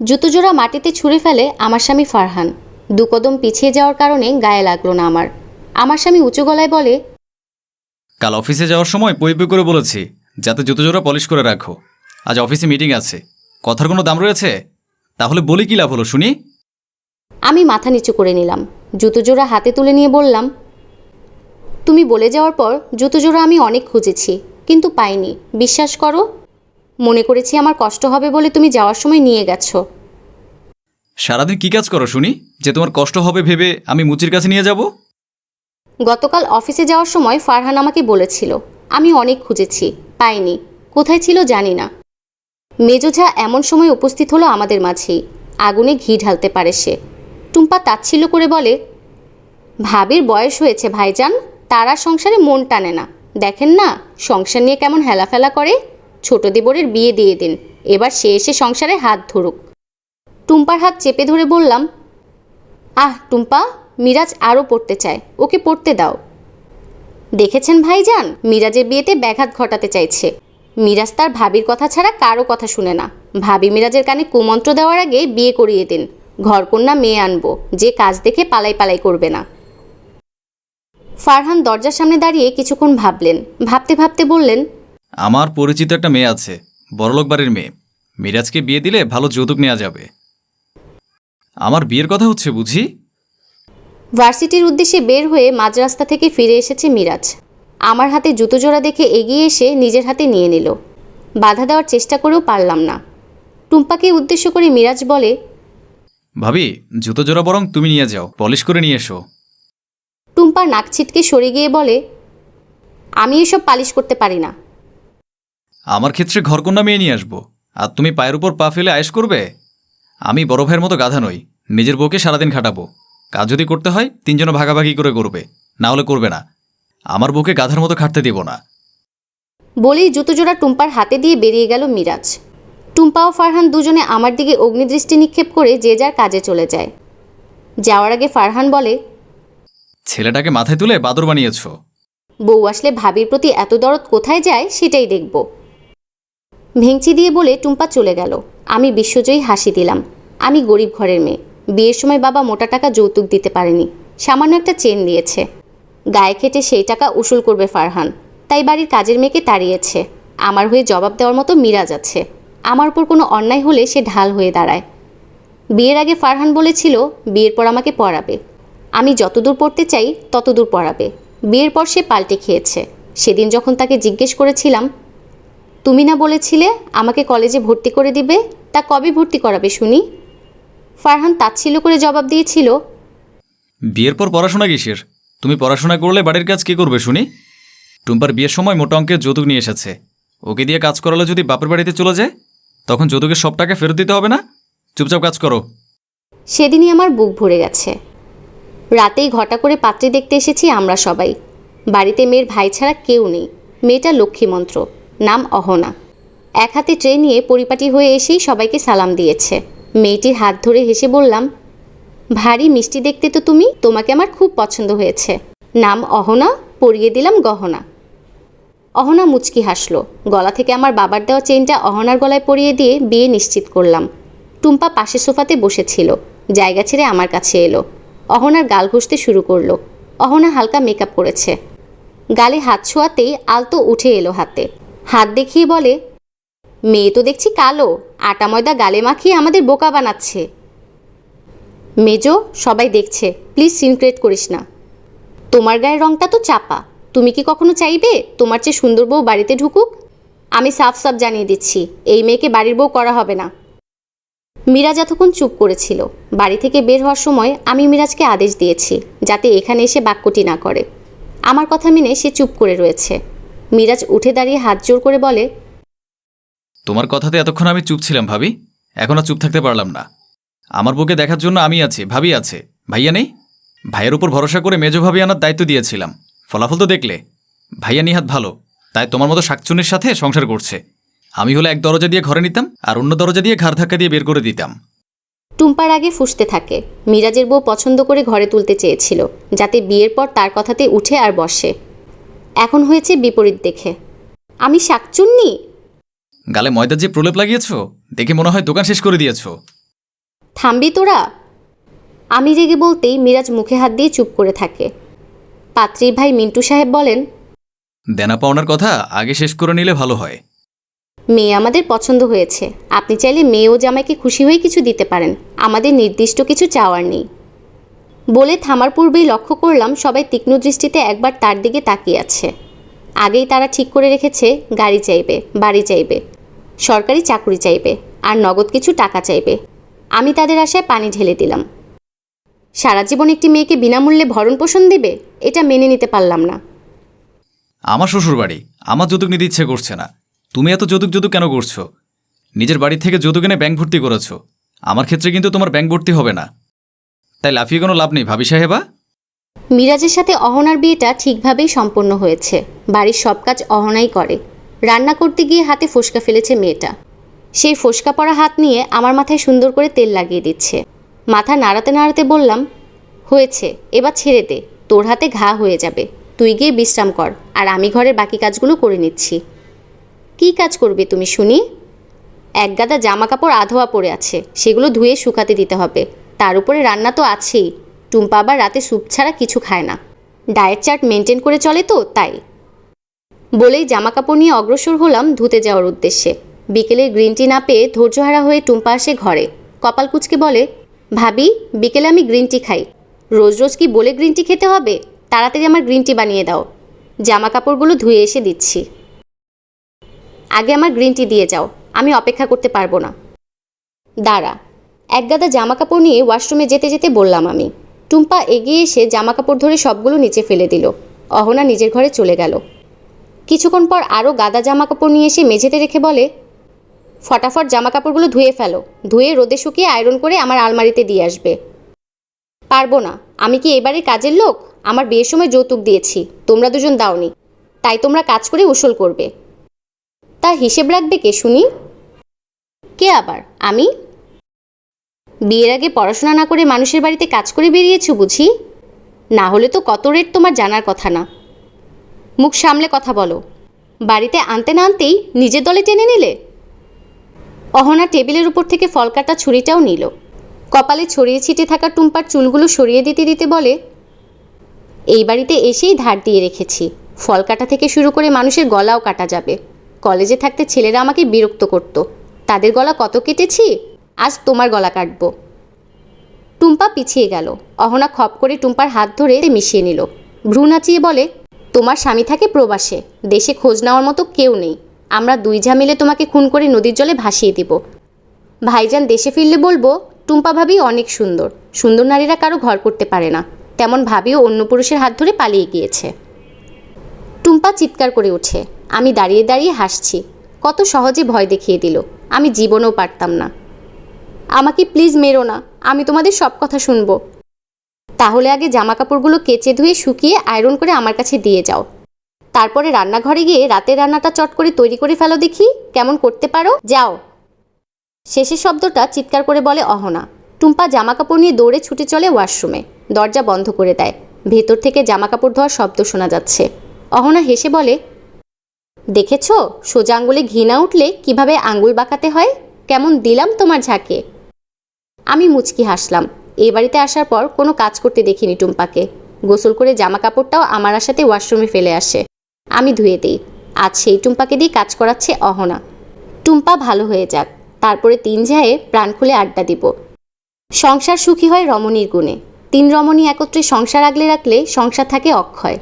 জুতো জোড়া মাটিতে ছুঁড়ে ফেলে আমার স্বামী ফারহান। দু কদম পিছিয়ে যাওয়ার কারণে গায়ে লাগল না আমার। আমার স্বামী উঁচু গলায় বলে কাল অফিসে যাওয়ার সময় পই পই করে বলেছি যাতে জুতো জোড়া পলিশ করে রাখো। আজ অফিসে মিটিং আছে। কথার কোনো দাম রয়েছে? তাহলে বলি কি লাভ হলো শুনি? আমি মাথা নিচু করে নিলাম। জুতো জোড়া হাতে তুলে নিয়ে বললাম তুমি বলে যাওয়ার পর জুতো জোড়া আমি অনেক খুঁজেছি কিন্তু পাইনি। বিশ্বাস করো মনে করেছি আমার কষ্ট হবে বলে তুমি যাওয়ার সময় নিয়ে গেছো। সারাদিন কি কাজ করো শুনি? যে তোমার কষ্ট হবে ভেবে আমি মুচির কাছে নিয়ে যাব? গতকাল অফিসে যাওয়ার সময় ফারহান আমাকে বলেছিল আমি অনেক খুঁজেছি পাইনি। কোথায় ছিল জানি না। মেজোঝা এমন সময় উপস্থিত হলো আমাদের মাঝেই। আগুনে ঘি ঢালতে পারে সে। টুম্পা তাচ্ছিল করে বলে ভাবির বয়স হয়েছে ভাইজান তারা সংসারে মন টানে না। দেখেন না সংসার নিয়ে কেমন হেলাফেলা করে। ছোট দেবরের বিয়ে দিয়ে দিন। এবার সে এসে সংসারে হাত ধরুক। টুম্পার হাত চেপে ধরে বললাম, আহ, টুম্পা, মিরাজ আরও পড়তে চায়। ওকে পড়তে দাও। দেখেছেন ভাইজান, মিরাজের বিয়েতে ব্যাঘাত ঘটাতে চাইছে। মিরাজ তার ভাবির কথা ছাড়া কারও কথা শুনে না। ভাবি মিরাজের কানে কুমন্ত্র দেওয়ার আগে বিয়ে করিয়ে দিন। ঘরকন্যা মেয়ে আনব, যে কাজ দেখে পালাই পালাই করবে না। ফারহান দরজার সামনে দাঁড়িয়ে কিছুক্ষণ ভাবলেন। ভাবতে ভাবতে বললেন আমার পরিচিত একটা মেয়ে আছে বড়লোক বাড়ির মেয়ে। মিরাজকে বিয়ে দিলে ভালো যৌতুক নেওয়া যাবে। আমার বিয়ের কথা হচ্ছে বুঝি? ভার্সিটির উদ্দেশ্যে বের হয়ে মাঝ রাস্তা থেকে ফিরে এসেছে মিরাজ। আমার হাতে জুতো জোড়া দেখে এগিয়ে এসে নিজের হাতে নিয়ে নিল। বাধা দেওয়ার চেষ্টা করেও পারলাম না। টুম্পাকে উদ্দেশ্য করে মিরাজ বলে ভাবি জুতো জোড়া বরং তুমি নিয়ে যাও পলিশ করে নিয়ে এসো। টুম্পা নাক ছিটকে সরে গিয়ে বলে আমি এসব পালিশ করতে পারি না। আমার ক্ষেত্রে ঘরকন্যা মেয়ে নিয়ে আসব। আর তুমি পায়ের উপর পা ফেলে আয়েস করবে? আমি বড় ভাইয়ের মতো গাধা নই। নিজের বউকে সারাদিন খাটাবো। কাজ যদি করতে হয় তিনজনে ভাগাভাগি করে করবে। না হলে করবে না। আমার বউকে গাধার মতো খাটতে দিব না। বলেই জুতো জোড়া টুম্পার হাতে দিয়ে বেরিয়ে গেল মিরাজ। টুম্পা ও ফারহান দুজনে আমার দিকে অগ্নিদৃষ্টি নিক্ষেপ করে যে যার কাজে চলে যায়। যাওয়ার আগে ফারহান বলে ছেলেটাকে মাথায় তুলে বাদর বানিয়েছ। বউ আসলে ভাবির প্রতি এত দরদ কোথায় যায় সেটাই দেখব। ভেংচি দিয়ে বলে টুম্পা চলে গেল। আমি বিশ্বজয়ী হাসি দিলাম। আমি গরিব ঘরের মেয়ে। বিয়ের সময় বাবা মোটা টাকা যৌতুক দিতে পারেনি। সামান্য একটা চেন দিয়েছে। গায়ে খেটে সেই টাকা উসুল করবে ফারহান। তাই বাড়ির কাজের মেয়েকে তাড়িয়েছে। আমার হয়ে জবাব দেওয়ার মতো মিরাজ আছে। আমার উপর কোনো অন্যায় হলে সে ঢাল হয়ে দাঁড়ায়। বিয়ের আগে ফারহান বলেছিল, বিয়ের পর আমাকে পড়াবে। আমি যতদূর পড়তে চাই ততদূর পড়াবে। বিয়ের পর সে পাল্টে খেয়েছে। সেদিন যখন তাকে জিজ্ঞেস করেছিলাম তুমি না বলেছিলে আমাকে কলেজে ভর্তি করে দিবে? তা কবে ভর্তি করাবে শুনি? ফারহান তাচ্ছিল্য করে জবাব দিয়েছিল বিয়ের পর পড়াশোনা কিসের? তুমি পড়াশোনা করলে বাড়ির কাজ কে করবে শুনি? টুম্পার বিয়ের সময় মোটা অঙ্কের যৌতুক নিয়ে এসেছে। ওকে দিয়ে কাজ করালে যদি বাপের বাড়িতে চলে যায় তখন যৌতুকের সব টাকা ফেরত দিতে হবে না? চুপচাপ কাজ করো। সেদিনই আমার বুক ভরে গেছে। রাতেই ঘটা করে পাত্রী দেখতে এসেছি আমরা সবাই। বাড়িতে মেয়ের ভাই ছাড়া কেউ নেই। মেয়েটা লক্ষ্মীমন্ত্র নাম অহনা। এক হাতে ট্রে নিয়ে পরিপাটি হয়ে এসেই সবাইকে সালাম দিয়েছে। মেয়েটির হাত ধরে হেসে বললাম, ভারী মিষ্টি দেখতে তো তুমি, তোমাকে আমার খুব পছন্দ হয়েছে। নাম অহনা, পরিয়ে দিলাম গহনা। অহনা মুচকি হাসলো। গলা থেকে আমার বাবার দেওয়া চেনটা অহনার গলায় পরিয়ে দিয়ে বিয়ে নিশ্চিত করলাম। টুম্পা পাশে সোফাতে বসেছিল। জায়গা ছেড়ে আমার কাছে এলো। অহনার গাল ঘষতে শুরু করল। অহনা হালকা মেকআপ করেছে। গালে হাত ছোঁয়াতেই আলতো উঠে এলো হাতে। হাত দেখিয়ে বলে, মেয়ে তো দেখছি কালো, আটা ময়দা গালে মাখিয়ে আমাদের বোকা বানাচ্ছে। মেজো, সবাই দেখছে, প্লিজ সিনক্রেট করিস না। তোমার গায়ের রংটা তো চাপা, তুমি কি কখনো চাইবে তোমার চেয়ে সুন্দর বউ বাড়িতে ঢুকুক? আমি সাফ সাফ জানিয়ে দিচ্ছি, এই মেয়েকে বাড়ির বউ করা হবে না। মিরাজ এতক্ষণ চুপ করেছিল। বাড়ি থেকে বের হওয়ার সময় আমি মিরাজকে আদেশ দিয়েছি, যাতে এখানে এসে বাক্যটি না করে। আমার কথা মেনে সে চুপ করে রয়েছে। মিরাজ উঠে দাঁড়িয়ে হাত জোর করে বলে তোমার কথাতে এতক্ষণ আমি চুপ ছিলাম ভাবি। এখন আর চুপ থাকতে পারলাম না। আমার বুকে দেখার জন্য আমি আছি ভাবি আছে। ভাইয়া নেই? ভাইয়ের উপর ভরসা করে মেজো ভাবি আনার দায়িত্ব দিয়েছিলাম। ফলাফল তো দেখলে। ভাইয়া নিহাত ভালো তাই তোমার মতো শাকচুনির সাথে সংসার করছে। আমি হলে এক দরজা দিয়ে ঘরে নিতাম আর অন্য দরজা দিয়ে ঘাড় ধাক্কা দিয়ে বের করে দিতাম। টুম্পার আগে ফুসতে থাকে। মিরাজের বউ পছন্দ করে ঘরে তুলতে চেয়েছিল যাতে বিয়ের পর তার কথাতে উঠে আর বসে। এখন হয়েছে বিপরীত দেখে। আমি শাকচুন্নি? গালে ময়দার যে প্রলেপ লাগিয়েছ দেখে মনে হয় দোকান শেষ করে দিয়েছ। থামবি তোরা? আমি রেগে বলতেই মিরাজ মুখে হাত দিয়ে চুপ করে থাকে। পাত্রীর ভাই মিন্টু সাহেব বলেন দেনা পাওনার কথা আগে শেষ করে নিলে ভালো হয়। মেয়ে আমাদের পছন্দ হয়েছে। আপনি চাইলে মেয়ে ও জামাইকে খুশি হয়ে কিছু দিতে পারেন। আমাদের নির্দিষ্ট কিছু চাওয়ার নেই। বলে থামার পূর্বেই লক্ষ্য করলাম সবাই তীক্ষ্ণ দৃষ্টিতে একবার তার দিকে তাকিয়ে আছে। আগেই তারা ঠিক করে রেখেছে, গাড়ি চাইবে, বাড়ি চাইবে, সরকারি চাকরি চাইবে, আর নগদ কিছু টাকা চাইবে। আমি তাদের আশায় পানি ঢেলে দিলাম। সারা জীবন একটি মেয়েকে বিনামূল্যে ভরণ পোষণ দেবে? এটা মেনে নিতে পারলাম না। আমার শ্বশুর বাড়ি আমার যৌতুক নিতে ইচ্ছে করছে না। তুমি এত যৌতুক যৌতুক কেন করছ? নিজের বাড়ি থেকে যৌতুক এনে ব্যাংক ভর্তি করেছ। আমার ক্ষেত্রে কিন্তু তোমার ব্যাংক ভর্তি হবে না। তাই লাফিয়ে কোনো লাভ নেই, ভাবি সাহেবা। মিরাজের সাথে অহনার বিয়েটা ঠিকভাবেই সম্পন্ন হয়েছে। বাড়ির সব কাজ অহনাই করে। রান্না করতে গিয়ে হাতে ফোসকা ফেলেছে মেয়েটা। সেই ফোসকা পড়া হাত নিয়ে আমার মাথায় সুন্দর করে তেল লাগিয়ে দিচ্ছে। মাথা নাড়াতে নাড়াতে বললাম, হয়েছে, এবার ছেড়ে দে। তোর হাতে ঘা হয়ে যাবে। তুই গিয়ে বিশ্রাম কর, আর আমি ঘরের বাকি কাজগুলো করে নিচ্ছি। কী কাজ করবে তুমি শুনি? এক গাদা জামা কাপড় আধোয়া পড়ে আছে। সেগুলো ধুয়ে শুকাতে দিতে হবে। তার উপরে রান্না তো আছেই। টুম্পা আবার রাতে স্যুপ ছাড়া কিছু খায় না। ডায়েট চার্ট মেনটেন করে চলে তো, তাই। বলেই জামা কাপড় নিয়ে অগ্রসর হলাম ধুতে যাওয়ার উদ্দেশ্যে। বিকেলে গ্রিন টি না পেয়ে ধৈর্যহারা হয়ে টুম্পা আসে ঘরে। কপাল কুচকে বলে, ভাবি, বিকেলে আমি গ্রিন টি খাই। রোজ রোজ কি বলে গ্রিন টি খেতে হবে? তাড়াতাড়ি আমার গ্রিন টি বানিয়ে দাও। জামা কাপড়গুলো ধুয়ে এসে দিচ্ছি। আগে আমার গ্রিন টি দিয়ে যাও। আমি অপেক্ষা করতে পারব না। দাঁড়া এক গাদা জামা কাপড় নিয়ে ওয়াশরুমে যেতে যেতে বললাম আমি। টুম্পা এগিয়ে এসে জামা কাপড় ধরে সবগুলো নিচে ফেলে দিল। অহনা নিজের ঘরে চলে গেল। কিছুক্ষণ পর আরও গাদা জামা কাপড় নিয়ে এসে মেঝেতে রেখে বলে, ফটাফট জামা কাপড়গুলো ধুয়ে ফেলো। ধুয়ে রোদে শুকিয়ে আয়রন করে আমার আলমারিতে দিয়ে আসবে। পারব না। আমি কি এবারে কাজের লোক? আমার বিয়ের সময় যৌতুক দিয়েছি। তোমরা দুজন দাওনি। তাই তোমরা কাজ করে উসল করবে। তা হিসেব রাখবে কে, শুনি? কে আবার? আমি? বিয়ের আগে পড়াশোনা না করে মানুষের বাড়িতে কাজ করে বেরিয়েছো বুঝি? না হলে তো কত রেট তোমার জানার কথা না। মুখ সামলে কথা বলো। বাড়িতে আনতে না আনতেই নিজের দলে টেনে নিলে? অহনা টেবিলের উপর থেকে ফল কাটা ছুরিটাও নিল। কপালে ছড়িয়ে ছিটে থাকা টুম্পার চুলগুলো সরিয়ে দিতে দিতে বলে, এই বাড়িতে এসেই ধার দিয়ে রেখেছি। ফল কাটা থেকে শুরু করে মানুষের গলাও কাটা যাবে। কলেজে থাকতে ছেলেরা আমাকে বিরক্ত করত। তাদের গলা কত কেটেছি? আজ তোমার গলা কাটবো। টুম্পা পিছিয়ে গেল। অহনা খপ করে টুম্পার হাত ধরে মিশিয়ে নিল। ভ্রু নাচিয়ে বলে, তোমার স্বামী থাকে প্রবাসে। দেশে খোঁজ নেওয়ার মতো কেউ নেই। আমরা দুই ঝামেলে তোমাকে খুন করে নদীর জলে ভাসিয়ে দিব। ভাইজান দেশে ফিরলে বলব, টুম্পা ভাবি অনেক সুন্দর। সুন্দর নারীরা কারও ঘর করতে পারে না। তেমন ভাবিও অন্য পুরুষের হাত ধরে পালিয়ে গিয়েছে। টুম্পা চিৎকার করে ওঠে। আমি দাঁড়িয়ে দাঁড়িয়ে হাসছি। কত সহজে ভয় দেখিয়ে দিল। আমি জীবনেও পারতাম না। আমাকে প্লিজ মেরো না, আমি তোমাদের সব কথা শুনব। তাহলে আগে জামা কাপড়গুলো কেচে ধুয়ে শুকিয়ে আয়রন করে আমার কাছে দিয়ে যাও। তারপরে রান্নাঘরে গিয়ে রাতের রান্নাটা চট করে তৈরি করে ফেলো দেখি, কেমন করতে পারো? যাও। শেষের শব্দটা চিৎকার করে বলে অহনা। টুম্পা জামা কাপড় নিয়ে দৌড়ে ছুটে চলে ওয়াশরুমে। দরজা বন্ধ করে দেয়। ভেতর থেকে জামা কাপড় ধোয়ার শব্দ শোনা যাচ্ছে। অহনা হেসে বলে, দেখেছ? সোজা আঙ্গুলে ঘি না উঠলে কীভাবে আঙ্গুল বাঁকাতে হয়? কেমন দিলাম তোমার ঝাঁকে? আমি মুচকি হাসলাম। এই বাড়িতে আসার পর কোনো কাজ করতে দেখিনি টুম্পাকে। গোসল করে জামা কাপড়টাও আমার আশাতে ওয়াশরুমে ফেলে আসে। আমি ধুয়ে দিই। আজ সেই টুম্পাকে দিয়ে কাজ করাচ্ছে অহনা। টুম্পা ভালো হয়ে যাক। তারপরে তিন ঝায়ে প্রাণ খুলে আড্ডা দিব। সংসার সুখী হয় রমণীর গুণে। তিন রমণী একত্রে সংসার আগলে রাখলে সংসার থাকে অক্ষয়।